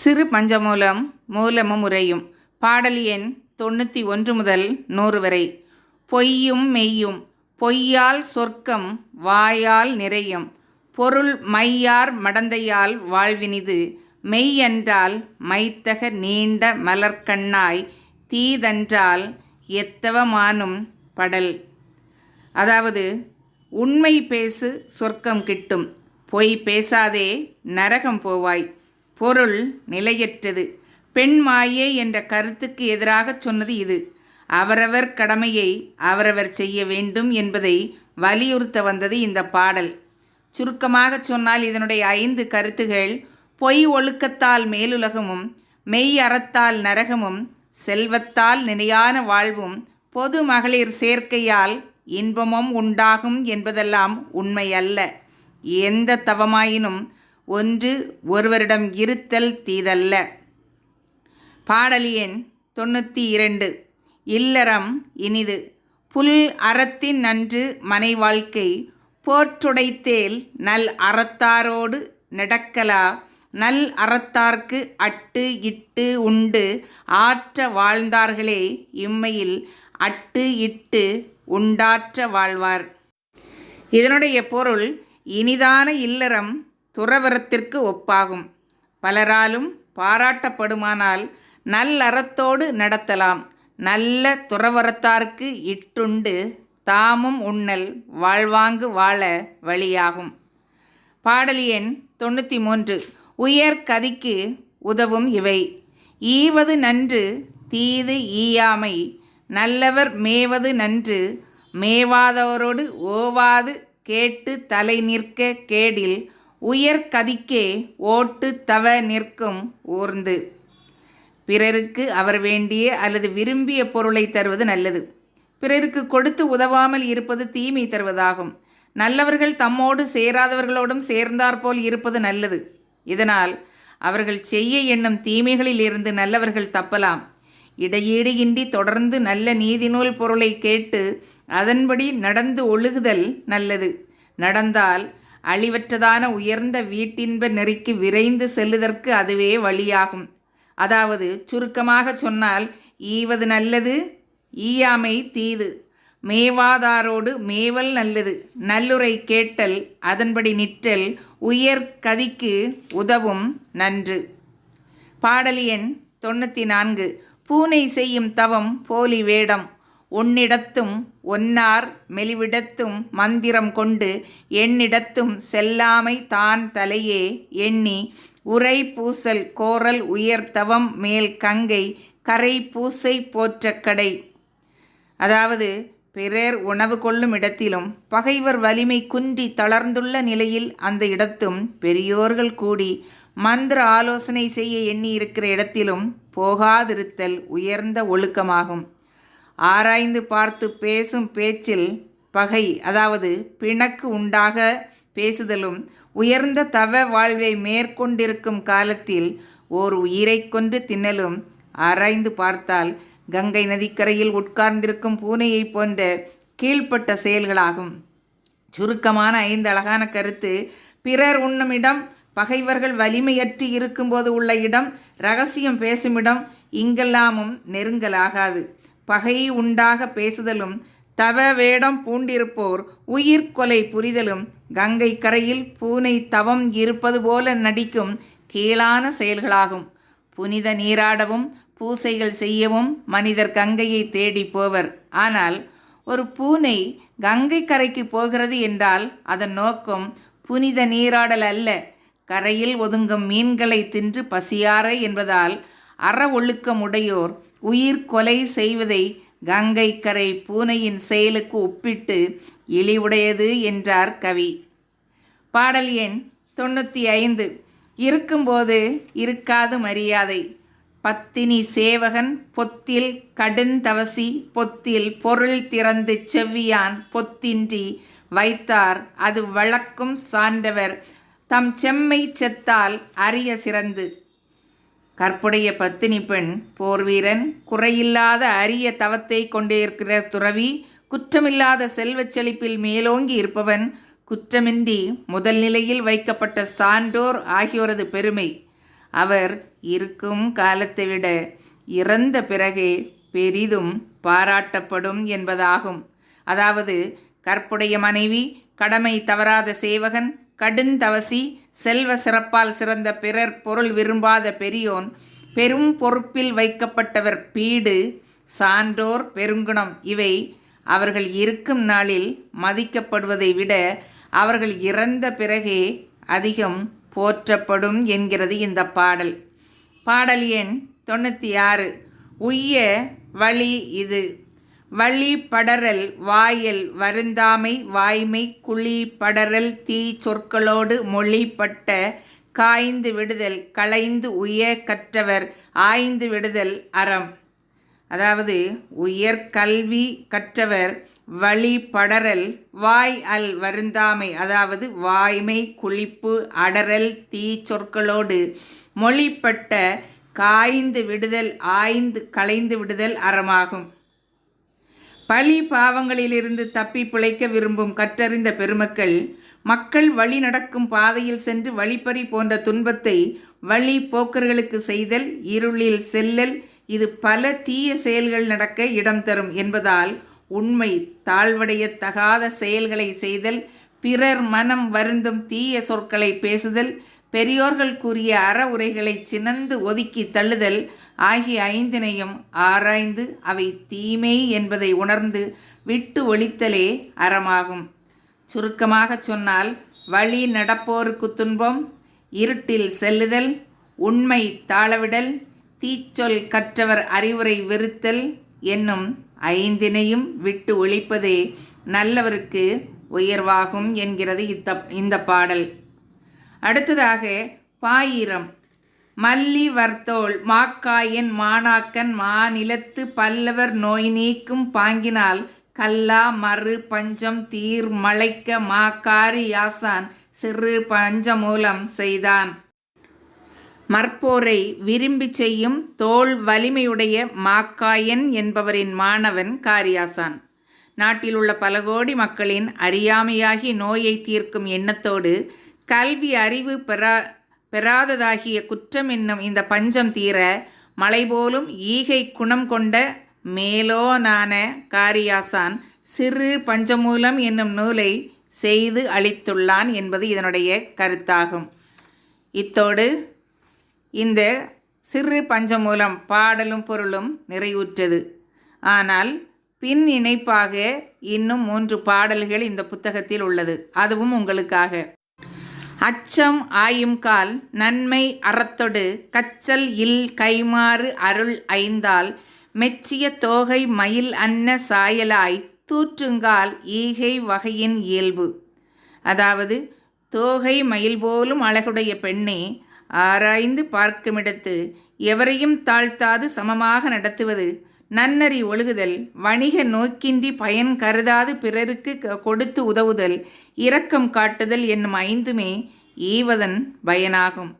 சிறு பஞ்சமூலம் மூலமும் உரையும் பாடல் எண் தொண்ணூற்றி ஒன்று முதல் நூறு வரை. பொய்யும் மெய்யும் பொய்யால் சொர்க்கம் வாயால் நிறையும். பொருள் மையார் மடந்தையால் வாழ்வினிது. மெய்யென்றால் மைத்தக நீண்ட மலர்க்கண்ணாய் தீதன்றால் எத்தவமானும் படல். அதாவது உண்மை பேசு சொர்க்கம் கிட்டும். பொய் பேசாதே நரகம் போவாய். பொருள் நிலையற்றது. பெண் மாயே என்ற கருத்துக்கு எதிராகச் சொன்னது இது. அவரவர் கடமையை அவரவர் செய்ய வேண்டும் என்பதை வலியுறுத்த வந்தது இந்த பாடல். சுருக்கமாகச் சொன்னால் இதனுடைய ஐந்து கருத்துகள் பொய் ஒழுக்கத்தால் மேலுலகமும் மெய் அறத்தால் நரகமும் செல்வத்தால் நிலையான வாழ்வும் பொது மகளிர் சேர்க்கையால் இன்பமும் உண்டாகும் என்பதெல்லாம் உண்மையல்ல. எந்த தவமாயினும் ஒன்று ஒருவரிடம் இருத்தல் தீதல்ல. பாடல் எண் தொண்ணூற்றி இரண்டு இல்லறம் இனிது. புல் அறத்தின் நன்று மனை வாழ்க்கை போற்றுடைத்தேல் நல் அறத்தாரோடு நடக்கலா. நல் அறத்தார்க்கு அட்டு இட்டு உண்டு. ஆற்ற வாழ்ந்தார்களே இம்மையில் அட்டு இட்டு உண்டாற்ற வாழ்வார். இதனுடைய பொருள் இனிதான இல்லறம் துறவரத்திற்கு ஒப்பாகும். பலராலும் பாராட்டப்படுமானால் நல்லறத்தோடு நடத்தலாம். நல்ல துறவரத்தார்க்கு இட்டுண்டு தாமும் உண்ணல் வாழ்வாங்கு வாழ வழியாகும். பாடல் எண் தொண்ணூற்றி மூன்று உயர் கதிக்கு உதவும் இவை. ஈவது நன்று தீது ஈயாமை. நல்லவர் மேவது நன்று மேவாதவரோடு ஓவாது கேட்டு தலை நிற்க கேடில் உயர் கதிக்கே ஓட்டு தவ நிற்கும் ஊர்ந்து. பிறருக்கு அவர் வேண்டிய அல்லது விரும்பிய பொருளை தருவது நல்லது. பிறருக்கு கொடுத்து உதவாமல் இருப்பது தீமை தருவதாகும். நல்லவர்கள் தம்மோடு சேராதவர்களோடும் சேர்ந்தாற்போல் இருப்பது நல்லது. இதனால் அவர்கள் செய்ய எண்ணும் தீமைகளில் இருந்து நல்லவர்கள் தப்பலாம். இடையீடு இன்றி தொடர்ந்து நல்ல நீதிநூல் பொருளை கேட்டு அதன்படி நடந்து ஒழுகுதல் நல்லது. நடந்தால் அழிவற்றதான உயர்ந்த வீட்டின்ப நெறிக்கு விரைந்து செல்லுதற்கு அதுவே வழியாகும். அதாவது சுருக்கமாக சொன்னால் ஈவது நல்லது ஈயாமை தீது. மேவாதாரோடு மேவல் நல்லது. நல்லுரை கேட்டல் அதன்படி நிற்றல் உயர் கதிக்கு உதவும் நன்று. பாடல் எண் தொண்ணூற்றி நான்கு பூனை செய்யும் தவம் போலி வேடம். உன்னிடத்தும் ஒன்னார் மெலிவிடத்தும் மந்திரம் கொண்டு என்னிடத்தும் செல்லாமை தான் தலையே எண்ணி உரை பூசல் கோரல் உயர்த்தவம் மேல் கங்கை கரை பூசை போற்ற கடை. அதாவது பிறர் உணவு கொள்ளும் இடத்திலும் பகைவர் வலிமை குன்றி தளர்ந்துள்ள நிலையில் அந்த இடத்தும் பெரியோர்கள் கூடி மந்திர ஆலோசனை செய்ய எண்ணி இருக்கிற இடத்திலும் போகாதிருத்தல் உயர்ந்த ஒழுக்கமாகும். ஆராய்ந்து பார்த்து பேசும் பேச்சில் பகை அதாவது பிணக்கு உண்டாக பேசுதலும் உயர்ந்த தவ வாழ்வை மேற்கொண்டிருக்கும் காலத்தில் ஓர் உயிரை கொன்று தின்னலும் ஆராய்ந்து பார்த்தால் கங்கை நதிக்கரையில் உட்கார்ந்திருக்கும் பூனையை போன்ற கீழ்ப்பட்ட செயல்களாகும். சுருக்கமான ஐந்து அழகான கருத்து பிறர் உண்ணுமிடம் பகைவர்கள் வலிமையற்று இருக்கும்போது உள்ள இடம் ரகசியம் பேசுமிடம் இங்கெல்லாமும் நெருங்கலாகாது. பகை உண்டாக பேசுதலும் தவ வேடம் பூண்டிருப்போர் உயிர்கொலை புரிதலும் கங்கை கரையில் பூனை தவம் இருப்பது போல நடிக்கும் கீழான செயல்களாகும். புனித நீராடவும் பூசைகள் செய்யவும் மனிதர் கங்கையை தேடி போவர். ஆனால் ஒரு பூனை கங்கை கரைக்கு போகிறது என்றால் அதன் நோக்கம் புனித நீராடல் அல்ல. கரையில் ஒதுங்கும் மீன்களை தின்று பசியார என்பதால் அற ஒழுக்கம் உடையோர் உயிர் கொலை செய்வதை கங்கைக்கரை பூனையின் செயலுக்கு ஒப்பிட்டு இழிவுடையது என்றார் கவி. பாடல் எண் தொண்ணூற்றி ஐந்து. இருக்கும்போது இருக்காது மரியாதை. பத்தினி சேவகன் பொத்தில் கடுந்தவசி பொத்தில் பொருள் திறந்து செவ்வியான் பொத்தின்றி வைத்தார். அது வழக்கும் சான்றவர். தம் செம்மை செத்தால் அரிய சிறந்து. கற்புடைய பத்தினி பெண் போர்வீரன் குறையில்லாத அரிய தவத்தை கொண்டிருக்கிற துறவி குற்றமில்லாத செல்வச் செழிப்பில் மேலோங்கி இருப்பவன் குற்றமின்றி முதல் நிலையில் வைக்கப்பட்ட சான்றோர் ஆகியோரது பெருமை. அவர் இருக்கும் காலத்தை விட இறந்த பிறகே பெரிதும் பாராட்டப்படும் என்பதாகும். அதாவது கற்புடைய மனைவி கடமை தவறாத சேவகன் கடுந்தவசி செல்வ சிறப்பால் சிறந்த பிறர் பொருள் விரும்பாத பெரியோன் பெரும் பொறுப்பில் வைக்கப்பட்டவர் பீடு சான்றோர் பெருங்குணம் இவை அவர்கள் இருக்கும் நாளில் மதிக்கப்படுவதை விட அவர்கள் இறந்த பிறகே அதிகம் போற்றப்படும் என்கிறது இந்த பாடல். பாடல் எண் தொண்ணூற்றி ஆறு. உய்ய வழி இது. வழி படரல் வாயல் வருந்தாமை வாய்மை குழி படரல் தீ சொற்களோடு மொழிப்பட்ட காய்ந்து விடுதல் களைந்து உய கற்றவர் ஆய்ந்து விடுதல் அறம். அதாவது உயர் கல்வி கற்றவர் வழி படரல் வாய் அல் வருந்தாமை அதாவது வாய்மை குளிப்பு அடரல் தீ சொற்களோடு மொழிப்பட்ட காய்ந்து விடுதல் ஆய்ந்து களைந்து விடுதல் அறமாகும். பழி பாவங்களிலிருந்து தப்பி பிழைக்க விரும்பும் கற்றறிந்த பெருமக்கள் மக்கள் வழி நடக்கும் பாதையில் சென்று வழிப்பறி போன்ற துன்பத்தை வழி போக்கர்களுக்கு செய்தல் இருளில் செல்லல் இது பல தீய செயல்கள் நடக்க இடம் தரும் என்பதால் உண்மை தாழ்வடைய தகாத செயல்களை செய்தல் பிறர் மனம் வருந்தும் தீய சொற்களை பேசுதல் பெரியோர்கள் கூறிய அற உரைகளை சினந்து ஒதுக்கி தள்ளுதல் ஆகிய ஐந்தினையும் ஆராய்ந்து அவை தீமை என்பதை உணர்ந்து விட்டு ஒழித்தலே அறமாகும். சுருக்கமாக சொன்னால் வழி நடப்போருக்கு துன்பம் இருட்டில் செல்லுதல் உண்மை தாளவிடல் தீச்சொல் கற்றவர் அறிவுரை வெறுத்தல் என்னும் ஐந்தினையும் விட்டு ஒழிப்பதே நல்லவருக்கு உயர்வாகும் என்கிறது இத்த இந்த பாடல். அடுத்ததாக பாயிரம். மல்லி வர்த்தோள் மாக்காயன் மாணாக்கன் மாநிலத்து பல்லவர் நோய் நீக்கும் பாங்கினால் கல்லா மறு பஞ்சம் தீர் மலைக்க மாக்காரி யாசான் சிறு பஞ்சமூலம் செய்தான். மற்போரை விரும்பி செய்யும் தோல் வலிமையுடைய மாக்காயன் என்பவரின் மாணவன் காரியாசான். நாட்டில் உள்ள பல கோடி மக்களின் அறியாமையாகி நோயை தீர்க்கும் எண்ணத்தோடு கல்வி அறிவு பெறா பெறாததாகிய குற்றம் என்னும் இந்த பஞ்சம் தீர மலை போலும் ஈகை குணம் கொண்ட மேலோனான காரியாசான் சிறு பஞ்சமூலம் என்னும் நூலை செய்து அளித்துள்ளான் என்பது இதனுடைய கருத்தாகும். இத்தோடு இந்த சிறு பஞ்சமூலம் பாடலும் பொருளும் நிறைவுற்றது. ஆனால் பின் இணைப்பாக இன்னும் மூன்று பாடல்கள் இந்த புத்தகத்தில் உள்ளது. அதுவும் உங்களுக்காக. அச்சம் ஆயும்கால் நன்மை அறத்தொடு கச்சல் இல் கைமாறு அருள் ஐந்தால் மெச்சிய தோகை மயில் அன்ன சாயலாய் தூற்றுங்கால் ஈகை வகையின் இயல்பு. அதாவது தோகை மயில் போலும் அழகுடைய பெண்ணே ஆராய்ந்து பார்க்குமிடத்து எவரையும் தாழ்த்தாது சமமாக நடத்துவது நன்னறி ஒழுகுதல் வணிக நோக்கின்றி பயன் கருதாது பிறருக்கு கொடுத்து உதவுதல் இரக்கம் காட்டுதல் என்னும் ஐந்துமே ஈவதன் பயனாகும்.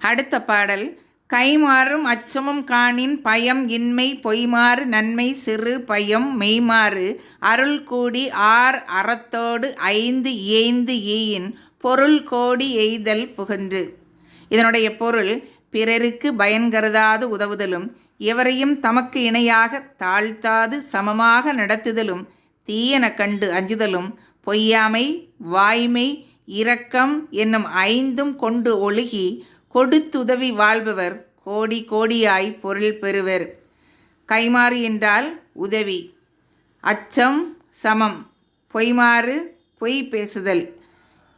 அடுத்த பாடல் கைமாறும் அச்சமும் காணின் பயம் இன்மை பொய்மாறு நன்மை சிறு பயம் மெய்மாறு அருள் கூடி ஆர் அறத்தோடு ஐந்து ஏய்ந்து ஈயின் பொருள் கோடி எய்தல் புகன்று. இதனுடைய பொருள் பிறருக்கு பயன் கருதாது உதவுதலும் எவரையும் தமக்கு இணையாக தாழ்த்தாது சமமாக நடத்துதலும் தீயன கண்டு அஞ்சுதலும் பொய்யாமை வாய்மை இரக்கம் என்னும் ஐந்தும் கொண்டு ஒழுகி கொடுத்துதவி வாழ்பவர் கோடி கோடியாய் பொருள் பெறுவர். கைமாறு என்றால் உதவி. அச்சம் சமம். பொய்மாறு பொய் பேசுதல்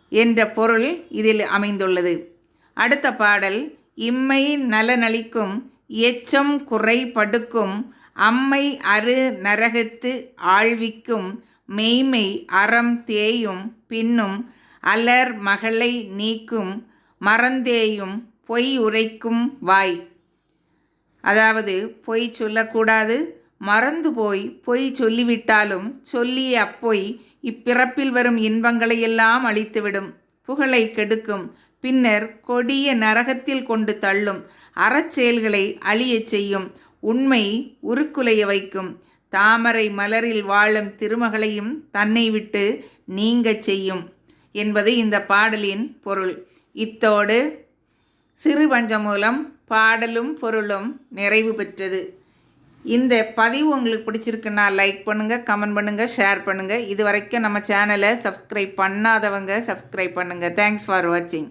என்ற பொருள் இதில் அமைந்துள்ளது. அடுத்த பாடல் இம்மை நலனளிக்கும் எச்சம் குறைபடுக்கும் அம்மை அரு நரகத்து ஆழ்விக்கும் மெய்மை அறம் தேயும் பின்னும் அலர் மகளை நீக்கும் மறந்தேயும் பொய் உரைக்கும் வாய். அதாவது பொய் சொல்லக்கூடாது. மறந்து போய் பொய் சொல்லிவிட்டாலும் சொல்லிய அப்பொய் இப்பிறப்பில் வரும் இன்பங்களை எல்லாம் அழித்துவிடும். புகழை கெடுக்கும். பின்னர் கொடிய நரகத்தில் கொண்டு தள்ளும். அறச்செயல்களை அழியச் செய்யும். உண்மை உருக்குலைய வைக்கும். தாமரை மலரில் வாழும் திருமகளையும் தன்னை விட்டு நீங்கச் செய்யும் என்பது இந்த பாடலின் பொருள். இத்தோடு சிறு பஞ்சமூலம் பாடலும் பொருளும் நிறைவு பெற்றது. இந்த பதிவு உங்களுக்கு பிடிச்சிருக்குன்னா லைக் பண்ணுங்கள் கமெண்ட் பண்ணுங்கள் ஷேர் பண்ணுங்கள் இது வரைக்கும் நம்ம சேனலை சப்ஸ்கிரைப் பண்ணாதவங்க சப்ஸ்கிரைப் பண்ணுங்கள் தேங்க்ஸ் ஃபார் வாட்சிங்.